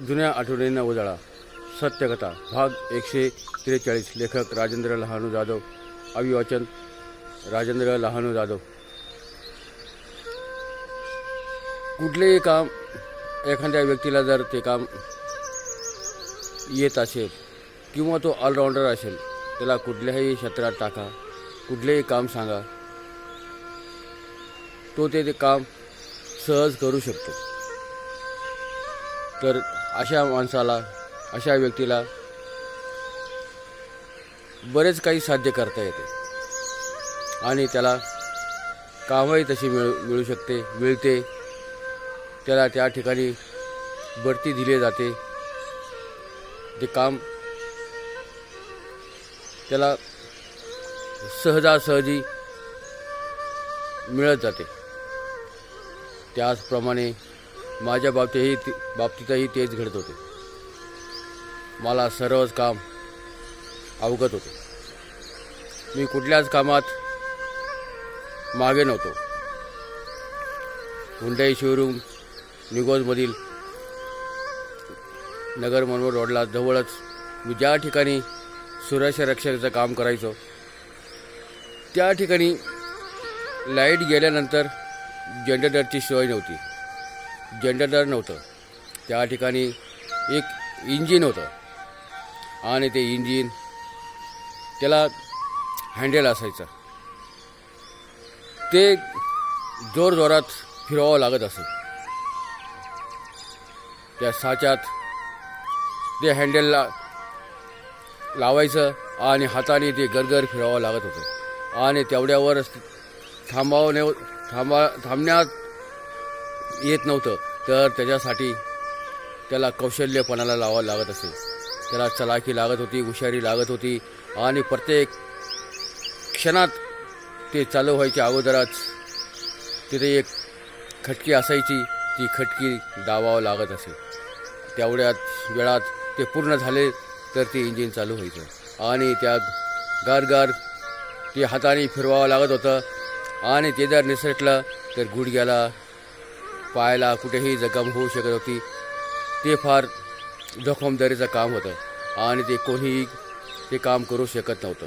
जुन्या आठवणींना उजाळा. सत्यकथा भाग एकशे त्रेचाळीस. लेखक राजेंद्र लहानू जाधव. अभिवाचन राजेंद्र लहानू जाधव. कुठलेही काम एखाद्या व्यक्तीला जर ते काम येत असेल किंवा तो ऑलराऊंडर असेल त्याला कुठल्याही क्षेत्रात टाका कुठलेही काम सांगा. तो ते ते काम सहज करू शकतो. तर अशा माणसाला अशा व्यक्तीला बरेच काही साध्य करता येते. आणि त्याला कामही तशी मिळू मिळू शकते मिळते. त्याला त्या ठिकाणी बढती दिली जाते. ते काम त्याला सहजासहजी मिळत जाते. त्याचप्रमाणे माझ्या बाबतीतही बाबतीतही तेच घडत होते. मला सर्वच काम अवगत होते. मी कुठल्याच कामात मागे नव्हतो. हुंडाई शोरूम निगोजमधील नगर मनोहर रोडला जवळच मी ज्या ठिकाणी सुरक्षा रक्षकाचं काम करायचो त्या ठिकाणी लाइट गेल्यानंतर जनरेटरची सोय नव्हती. जनरेटर नव्हतं. त्या ठिकाणी एक इंजिन होतं. आणि ते इंजिन त्याला हँडल असायचं. ते जोरजोरात फिरवावं लागत असत त्या साच्यात ते हँडेलला लावायचं आणि हाताने ते गरगर फिरवावं लागत होतं. आणि तेवढ्यावर थांबावणे थांबा थांबण्यात येत नव्हतं तर त्याच्यासाठी त्याला कौशल्यपणाला लावावं लागत असे. त्याला चलाकी लागत होती हुशारी लागत होती आणि प्रत्येक क्षणात ते चालू व्हायच्या अगोदरच तिथे एक खटकी असायची ती खटकी दाबावं लागत असे. तेवढ्याच वेळात ते पूर्ण झाले तर ते इंजिन चालू व्हायचं. आणि त्यात गारगार ते हाताने फिरवावं लागत होतं. आणि ते जर निसटलं तर गुडघ्याला पायाला कुठेही जखम होऊ शकत होती. ते फार जोखमदारीचं काम होतं आणि ते कोणीही ते काम करू शकत नव्हतं.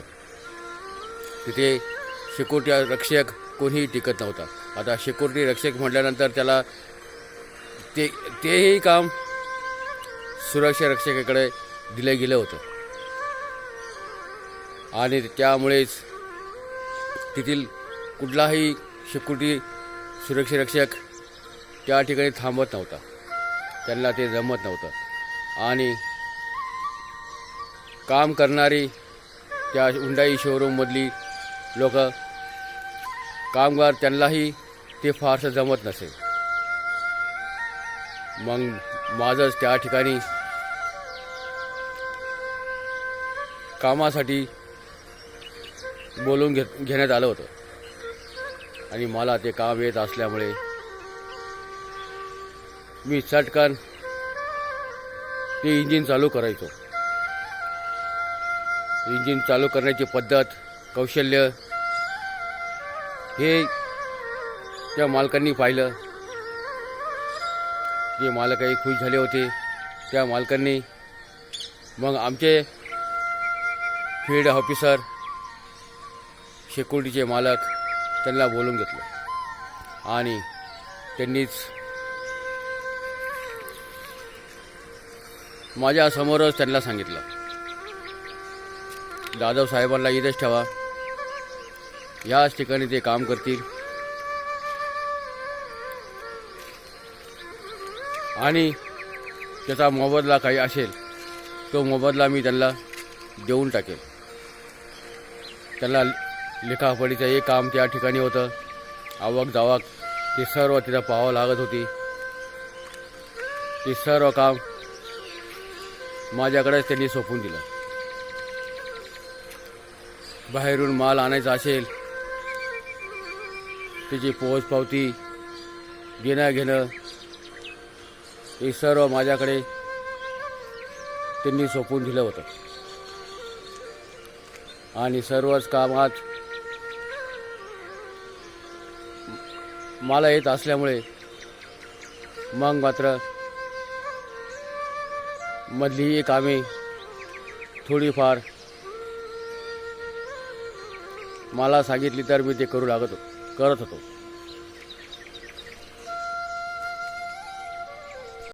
तिथे सिक्युरिटी रक्षक कोणीही टिकत नव्हता. आता सिक्युरिटी रक्षक म्हटल्यानंतर त्याला ते तेही काम सुरक्षा रक्षकाकडे दिलं गेलं होतं. आणि त्यामुळेच तेथील कुठलाही सिक्युरिटी सुरक्षा रक्षक त्या ठिकाणी थांबत नव्हता. त्यांना ते जमत नव्हतं. आणि काम करणारी त्या हुंडाई शोरूममधली लोक कामगार त्यांनाही ते फारसं जमत नसे. मग माझंच त्या ठिकाणी कामासाठी बोलून घेत घेण्यात आलं होतं. आणि मला ते काम येत असल्यामुळे मी चटकन ते इंजिन चालू करायचो. इंजिन चालू करण्याची पद्धत कौशल्य हे त्या मालकांनी पाहिलं. जे मालकही खुश झाले होते त्या मालकांनी मग आमचे फील्ड ऑफिसर सिक्युरिटीचे मालक त्यांना बोलून घेतलं. आणि त्यांनीच माझ्यासमोरच त्यांना सांगितलं. जाधव साहेबांना इथेच ठेवा. याच ठिकाणी ते काम करतील. आणि त्याचा मोबदला काही असेल तो मोबदला मी त्यांना देऊन टाकेल. त्यांना लिखापडीचं एक काम त्या ठिकाणी होतं. आवक जावक ते सर्व तिथं पाहावं लागत होती. ते सर्व काम माझ्याकडेच त्यांनी सोपून दिलं. बाहेरून माल आणायचा असेल त्याची पोहोच पावती देणं घेणं हे सर्व माझ्याकडे त्यांनी सोपून दिलं होतं. आणि सर्वच कामात मला येत असल्यामुळे मग मात्र मधली ही कामे थोडीफार मला सांगितली तर मी ते करू लागत करत होतो.